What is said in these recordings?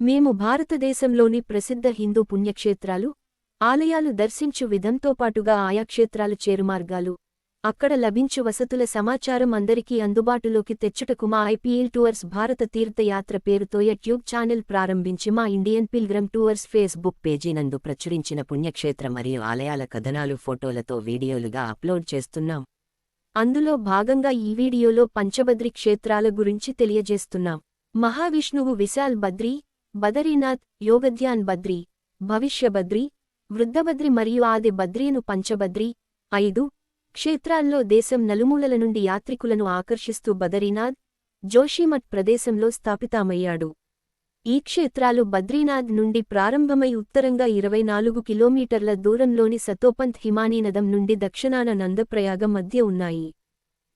మేము భారతదేశంలోని ప్రసిద్ధ హిందూ పుణ్యక్షేత్రాలు ఆలయాలు దర్శించు విధంతో పాటుగా ఆయా క్షేత్రాలు చేరుమార్గాలు. అక్కడ లభించు వసతుల సమాచారం అందరికీ అందుబాటులోకి తెచ్చుటకు మా ఐపీఎల్ టూర్స్ భారత తీర్థయాత్ర పేరుతో యూట్యూబ్ ఛానల్ ప్రారంభించి మా Indian pilgrim tours Facebook page నందు ప్రచురించిన పుణ్యక్షేత్ర మరియు ఆలయాల కథనాలు ఫోటోలతో వీడియోలుగా అప్లోడ్ చేస్తున్నాం. అందులో భాగంగా ఈ వీడియోలో పంచబద్రి క్షేత్రాల గురించి తెలియజేస్తున్నాం. మహావిష్ణువు విశాల్ బద్రి బదరీనాథ్ యోగధ్యాన్ బద్రి భవిష్యబద్రి వృద్ధబద్రి మరియు ఆది బద్రీను పంచబద్రి ఐదు క్షేత్రాల్లో దేశం నలుమూలల నుండి యాత్రికులను ఆకర్షిస్తూ బదరీనాథ్ జోషిమఠ్ ప్రదేశంలో స్థాపితమయ్యాడు. ఈ క్షేత్రాలు బద్రీనాథ్ నుండి ప్రారంభమై ఉత్తరంగా ఇరవై నాలుగు కిలోమీటర్ల దూరంలోని సతోపంత్ హిమానీనదం నుండి దక్షిణాన నందప్రయాగ మధ్య ఉన్నాయి.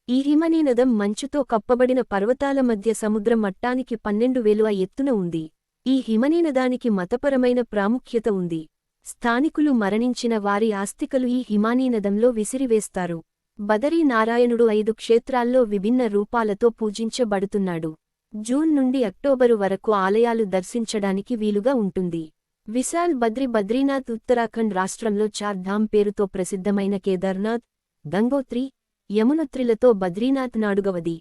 ఈ హిమనీనదం మంచుతో కప్పబడిన పర్వతాల మధ్య సముద్ర మట్టానికి పన్నెండు వేలు ఎత్తున ఉంది. ఈ హిమనీనదానికి మతపరమైన ప్రాముఖ్యత ఉంది. స్థానికులు మరణించిన వారి ఆస్తికలు ఈ హిమానీనదంలో విసిరివేస్తారు. బదరీ నారాయణుడు ఐదు క్షేత్రాల్లో విభిన్న రూపాలతో పూజించబడుతున్నాడు. జూన్ నుండి అక్టోబరు వరకు ఆలయాలు దర్శించడానికి వీలుగా ఉంటుంది. విశాల్ బద్రి బద్రీనాథ్ ఉత్తరాఖండ్ రాష్ట్రంలో చార్ధామ్ పేరుతో ప్రసిద్ధమైన కేదార్నాథ్ గంగోత్రి యమునోత్రిలతో బద్రీనాథ్ నాడుగవది.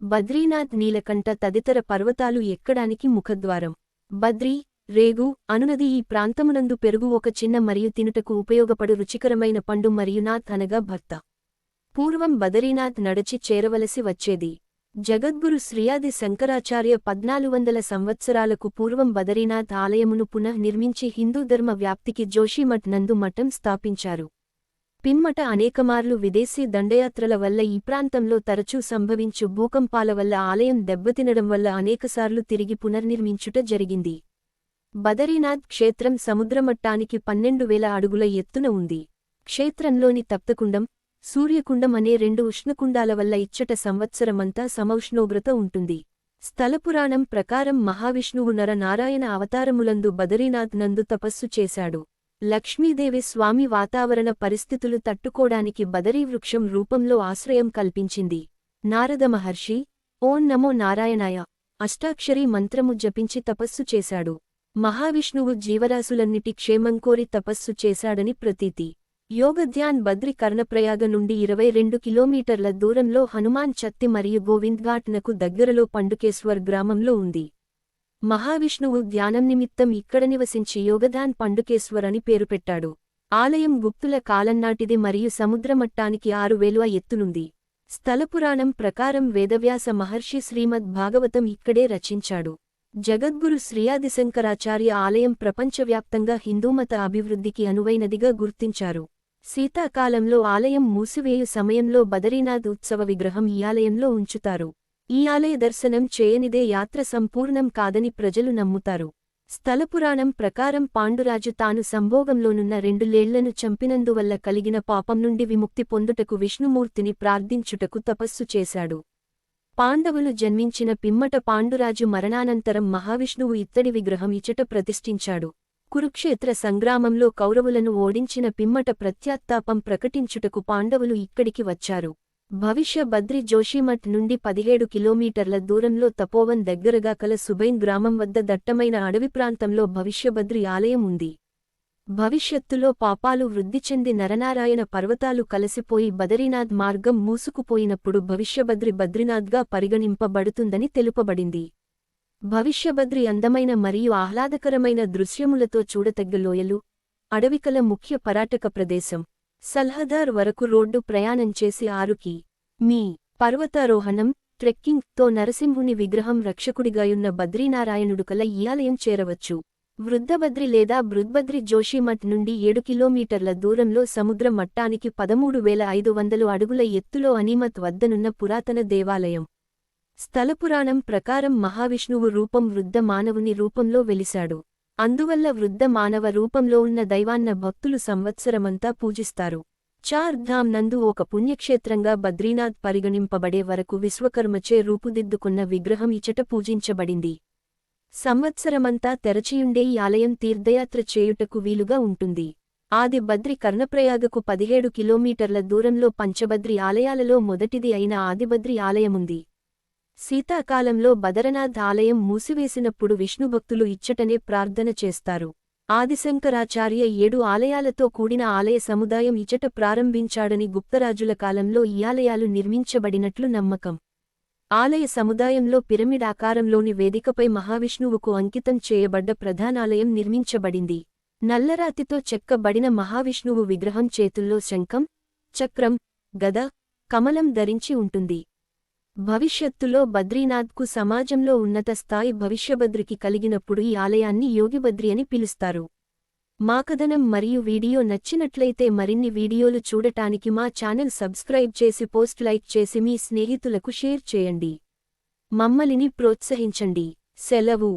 బద్రీనాథ్ నీలకంఠ తదితర పర్వతాలు ఎక్కడానికి ముఖద్వారం. బద్రీ రేగు అనునది ఈ ప్రాంతమునందు పెరుగు ఒక చిన్న మరియు తినుటకు ఉపయోగపడు రుచికరమైన పండు మరియు నాథ్ అనగా భర్త. పూర్వం బదరీనాథ్ నడచి చేరవలసి వచ్చేది. జగద్గురు శ్రీయాది శంకరాచార్య పద్నాలుగు వందల సంవత్సరాలకు పూర్వం బదరీనాథ్ ఆలయమును పునః నిర్మించి హిందూ ధర్మ వ్యాప్తికి జోషిమఠ్ నందు మఠం స్థాపించారు. పిమ్మట అనేకమార్లు విదేశీ దండయాత్రల వల్ల ఈ ప్రాంతంలో తరచూ సంభవించు భూకంపాల వల్ల ఆలయం దెబ్బతినడం వల్ల అనేకసార్లు తిరిగి పునర్నిర్మించుట జరిగింది. బదరీనాథ్ క్షేత్రం సముద్రమట్టానికి పన్నెండు వేల అడుగుల ఎత్తున ఉంది. క్షేత్రంలోని తప్తకుండం సూర్యకుండం అనే రెండు ఉష్ణకుండాల వల్ల ఇచ్చట సంవత్సరమంతా సమౌష్ణోగ్రత ఉంటుంది. స్థలపురాణం ప్రకారం మహావిష్ణువు నర నారాయణ అవతారములందు బదరీనాథ్ నందు తపస్సు చేశాడు. లక్ష్మీదేవి స్వామి వాతావరణ పరిస్థితులు తట్టుకోడానికి బదరీ వృక్షం రూపంలో ఆశ్రయం కల్పించింది. నారద మహర్షి ఓం నమో నారాయణాయ అష్టాక్షరీ మంత్రము జపించి తపస్సు చేశాడు. మహావిష్ణువు జీవరాశులన్నిటి క్షేమం కోరి తపస్సు చేశాడని ప్రతీతి. యోగధ్యాన్ బద్రి కర్ణప్రయాగ నుండి ఇరవై రెండు కిలోమీటర్ల దూరంలో హనుమాన్ చత్తి మరియు గోవింద్ఘాట్నకు దగ్గరలో పండుకేశ్వర్ గ్రామంలో ఉంది. మహావిష్ణువు ధ్యానం నిమిత్తం ఇక్కడ నివసించి యోగదాన్ పండుకేశ్వర్ అని పేరు పెట్టాడు. ఆలయం గుప్తుల కాలంనాటిది మరియు సముద్రమట్టానికి ఆరు వేలువ ఎత్తునుంది. స్థలపురాణం ప్రకారం వేదవ్యాస మహర్షి శ్రీమద్ భాగవతం ఇక్కడే రచించాడు. జగద్గురు శ్రీయాదిశంకరాచార్య ఆలయం ప్రపంచవ్యాప్తంగా హిందూమత అభివృద్ధికి అనువైనదిగా గుర్తించారు. శీతాకాలంలో ఆలయం మూసివేయు సమయంలో బదరీనాథ్ ఉత్సవ విగ్రహం ఈ ఆలయంలో ఉంచుతారు. ఈ ఆలయ దర్శనం చేయనిదే యాత్ర సంపూర్ణం కాదని ప్రజలు నమ్ముతారు. స్థలపురాణం ప్రకారం పాండురాజు తాను సంభోగంలోనున్న రెండులేళ్ళను చంపినందువల్ల కలిగిన పాపం నుండి విముక్తి పొందుటకు విష్ణుమూర్తిని ప్రార్థించుటకు తపస్సు చేశాడు. పాండవులు జన్మించిన పిమ్మట పాండురాజు మరణానంతరం మహావిష్ణువు ఇత్తడి విగ్రహం ఇచట ప్రతిష్ఠించాడు. కురుక్షేత్ర సంగ్రామంలో కౌరవులను ఓడించిన పిమ్మట ప్రత్యాత్తాపం ప్రకటించుటకు పాండవులు ఇక్కడికి వచ్చారు. భవిష్య బద్రి జోషిమఠ్ నుండి పదిహేడు కిలోమీటర్ల దూరంలో తపోవన్ దగ్గరగా కల సుబైన్ గ్రామం వద్ద దట్టమైన అడవి ప్రాంతంలో భవిష్యబద్రి ఆలయం ఉంది. భవిష్యత్తులో పాపాలు వృద్ధి చెంది నరనారాయణ పర్వతాలు కలసిపోయి బదరీనాథ్ మార్గం మూసుకుపోయినప్పుడు భవిష్యబద్రి బద్రీనాథ్గా పరిగణింపబడుతుందని తెలుపబడింది. భవిష్యబద్రి అందమైన మరియు ఆహ్లాదకరమైన దృశ్యములతో చూడతగ్గ లోయలు అడవికల ముఖ్య పర్యాటక ప్రదేశం. సల్హదార్ వరకు రోడ్డు ప్రయాణం చేసి ఆరుకి మీ పర్వతారోహణం ట్రెక్కింగ్తో నరసింహుని విగ్రహం రక్షకుడిగాయున్న బద్రీనారాయణుడు కల ఈ ఆలయం చేరవచ్చు. వృద్ధబద్రి లేదా బృద్బద్రి జోషిమఠ్ నుండి ఏడు కిలోమీటర్ల దూరంలో సముద్ర మట్టానికి పదమూడు వేల ఐదు వందలు అడుగుల ఎత్తులో అనిమత్ వద్దనున్న పురాతన దేవాలయం. స్థలపురాణం ప్రకారం మహావిష్ణువు రూపం వృద్ధ మానవుని రూపంలో వెలిశాడు. అందువల్ల వృద్ధ మానవ రూపంలో ఉన్న దైవాన్న భక్తులు సంవత్సరమంతా పూజిస్తారు. చార్ ధామ్ నందు ఒక పుణ్యక్షేత్రంగా బద్రీనాథ్ పరిగణింపబడే వరకు విశ్వకర్మచే రూపుదిద్దుకున్న విగ్రహం ఇచట పూజించబడింది. సంవత్సరమంతా తెరచియుండే ఈ ఆలయం తీర్థయాత్ర చేయుటకు వీలుగా ఉంటుంది. ఆది బద్రి కర్ణప్రయాగకు పదిహేడు కిలోమీటర్ల దూరంలో పంచబద్రి ఆలయాలలో మొదటిది అయిన ఆదిబద్రి ఆలయముంది. శీతాకాలంలో బదరనాథ్ ఆలయం మూసివేసినప్పుడు విష్ణుభక్తులు ఇచ్చటనే ప్రార్థన చేస్తారు. ఆదిశంకరాచార్య ఏడు ఆలయాలతో కూడిన ఆలయ సముదాయం ఇచట ప్రారంభించాడని గుప్తరాజుల కాలంలో ఈ ఆలయాలు నిర్మించబడినట్లు నమ్మకం. ఆలయ సముదాయంలో పిరమిడ్ ఆకారంలోని వేదికపై మహావిష్ణువుకు అంకితం చేయబడ్డ ప్రధానాలయం నిర్మించబడింది. నల్లరాతితో చెక్కబడిన మహావిష్ణువు విగ్రహం చేతుల్లో శంఖం చక్రం గద కమలం ధరించి ఉంటుంది. భవిష్యత్తులో బద్రీనాథ్కు సమాజంలో ఉన్నత స్థాయి భవిష్యభద్రికి కలిగినప్పుడు ఈ ఆలయాన్ని యోగిబద్రి అని పిలుస్తారు. మా కథనం మరియు వీడియో నచ్చినట్లయితే మరిన్ని వీడియోలు చూడటానికి మా ఛానల్ సబ్స్క్రైబ్ చేసి పోస్ట్ లైక్ చేసి మీ స్నేహితులకు షేర్ చేయండి. మమ్మలిని ప్రోత్సహించండి. సెలవు.